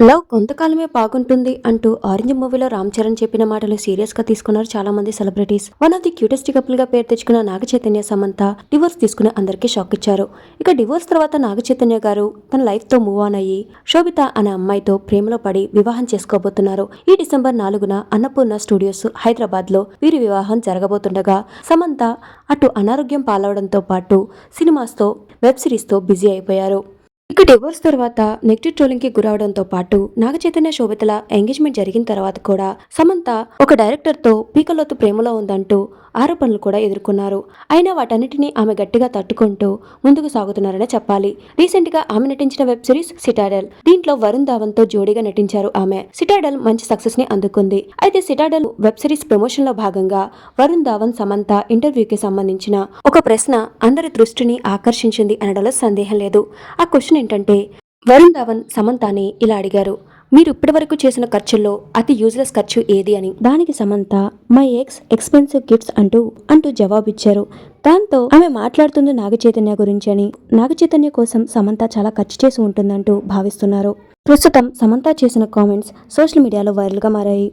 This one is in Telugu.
లవ్ కొంతకాలమే బాగుంటుంది అంటూ ఆరెంజ్ మూవీలో రామ్ చరణ్ చెప్పిన మాటలు సీరియస్గా తీసుకున్నారు చాలా మంది celebrities one of the cutest కపుల్గా పేరు తెచ్చుకున్న నాగ చైతన్య సమంత డివోర్స్ తీసుకుని అందరికీ షాక్ ఇచ్చారు. ఇక డివోర్స్ తర్వాత నాగ చైతన్య గారు తన లైఫ్తో మూవ్ ఆన్ అయ్యి శోభిత అనే అమ్మాయితో ప్రేమలో పడి వివాహం చేసుకోబోతున్నారు. ఈ డిసెంబర్ నాలుగున అన్నపూర్ణ స్టూడియోస్ హైదరాబాద్లో వీరి వివాహం జరగబోతుండగా సమంత అటు అనారోగ్యం పాలవడంతో పాటు సినిమాస్తో వెబ్ సిరీస్తో బిజీ అయిపోయారు. ఇక డివోర్స్ తర్వాత నెగిటివ్ ట్రోలింగ్కి గురవడంతో పాటు నాగచైతన్య శోభితల ఎంగేజ్మెంట్ జరిగిన తర్వాత కూడా సమంత ఒక డైరెక్టర్తో పీకలోతు ప్రేమలో ఉందంటూ ఆరోపణలు కూడా ఎదుర్కొన్నారు. అయినా వాటన్నిటిని ఆమె గట్టిగా తట్టుకుంటూ ముందుకు సాగుతున్నారనే చెప్పాలి. రీసెంట్గా ఆమె నటించిన వెబ్ సిరీస్ సిటాడల్. దీంట్లో వరుణ్ ధావన్తో జోడీగా నటించారు ఆమె. సిటాడల్ మంచి సక్సెస్ని అందుకుంది. అయితే సిటాడల్ వెబ్ సిరీస్ ప్రమోషన్లో భాగంగా వరుణ్ ధావన్ సమంత ఇంటర్వ్యూకి సంబంధించిన ఒక ప్రశ్న అందరి దృష్టిని ఆకర్షించింది అనడంలో సందేహం లేదు. ఆ క్వశ్చన్ ఏంటంటే వరుణ్ ధావన్ సమంతని ఇలా అడిగారు మీరు ఇప్పటివరకు చేసిన ఖర్చుల్లో అతి యూజ్లెస్ ఖర్చు ఏది? అని. దానికి Samantha my ex expensive gifts అంటూ అంటూ జవాబిచ్చారు. దాంతో ఆమె మాట్లాడుతుంది నాగచైతన్య గురించి అని. నాగచైతన్య కోసం సమంత చాలా ఖర్చు చేసి ఉంటుందంటూ భావిస్తున్నారు. ప్రస్తుతం సమంత చేసిన కామెంట్స్ సోషల్ మీడియాలో వైరల్గా మారాయి.